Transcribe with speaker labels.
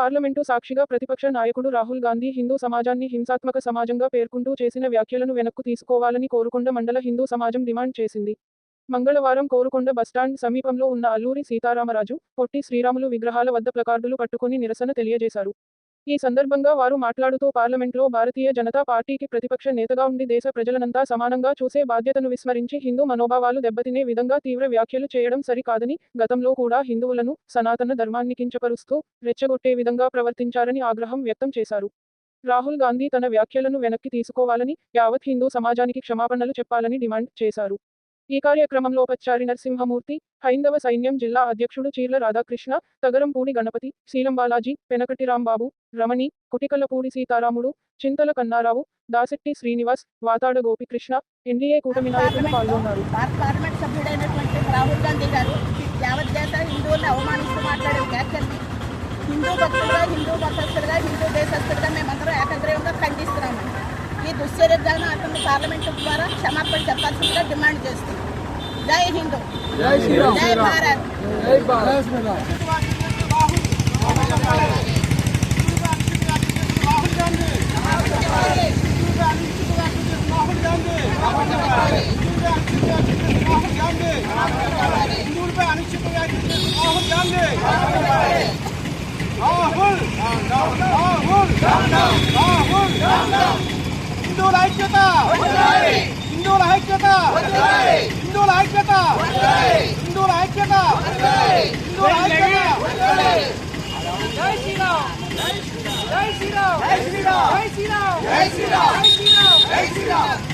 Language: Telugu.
Speaker 1: పార్లమెంటు సాక్షిగా ప్రతిపక్ష నాయకుడు రాహుల్ గాంధీ హిందూ సమాజాన్ని హింసాత్మక సమాజంగా పేర్కొంటూ చేసిన వ్యాఖ్యలను వెనక్కు తీసుకోవాలని కోరుకొండ మండల హిందూ సమాజం డిమాండ్ చేసింది. మంగళవారం కోరుకొండ బస్టాండ్ సమీపంలో ఉన్న అల్లూరి సీతారామరాజు పొట్టి శ్రీరాములు విగ్రహాల వద్ద ప్లకార్డులు పట్టుకుని నిరసన తెలియజేశారు. ఈ సందర్భంగా వారు మాట్లాడుతూ పార్లమెంట్లో భారతీయ జనతా పార్టీకి ప్రతిపక్ష నేతగా ఉండి దేశ ప్రజలనంతా సమానంగా చూసే బాధ్యతను విస్మరించి హిందూ మనోభావాలు దెబ్బతినే విధంగా తీవ్ర వ్యాఖ్యలు చేయడం సరికాదని గతంలో కూడా హిందువులను సనాతన ధర్మాన్ని కించపరుస్తూ రెచ్చగొట్టే విధంగా ప్రవర్తించారని ఆగ్రహం వ్యక్తం చేశారు. రాహుల్ గాంధీ తన వ్యాఖ్యలను వెనక్కి తీసుకోవాలని యావత్ హిందూ సమాజానికి క్షమాపణలు చెప్పాలని డిమాండ్ చేశారు. ఈ కార్యక్రమంలో పచ్చారి నరసింహమూర్తి హైందవ సైన్యం జిల్లా అధ్యక్షుడు చీర్ల రాధాకృష్ణ తగరంపూడి గణపతి శీలం బాలాజీ పెనకటి రాంబాబు రమణి కుటికలపూడి సీతారాముడు చింతల కన్నారావు దాసెట్టి శ్రీనివాస్ వాతాడ గోపికృష్ణ ఎన్డీఏ కూటమి నాయకులు పాల్గొన్నారు.
Speaker 2: పార్లమెంట్ సభ్యుడైనటువంటి రాహుల్ గాంధీ గారు యావత్ దేశ అవమానిస్తూ మాట్లాడే వ్యాఖ్యల్ని హిందూ భక్తులుగా హిందూ భక్తులుగా హిందూ దేశస్థులుగా మేమందరం ఏకగ్రీవంగా ఖండిస్తున్నాము ఈ దుశ్చర్యను అతను పార్లమెంటు ద్వారా క్షమాపణ చెప్పాల్సిందిగా డిమాండ్ చేస్తుంది జై హిందూ జై భారత్
Speaker 3: హిందువులపై అనిశ్చిత వ్యాఖ్యలు రాహుల్ గాంధీ రాహుల్ రాహుల్ రాహుల్ హిందువుల ఐక్యత! హిందువుల ఐక్యత! హిందువుల ఐక్యత! హిందువుల ఐక్యత! హిందువుల ఐక్యత జై శ్రీరామ్! జై శ్రీరామ్! జై శ్రీరామ్! జై శ్రీరామ్! జై శ్రీరామ్! జై శ్రీరామ్!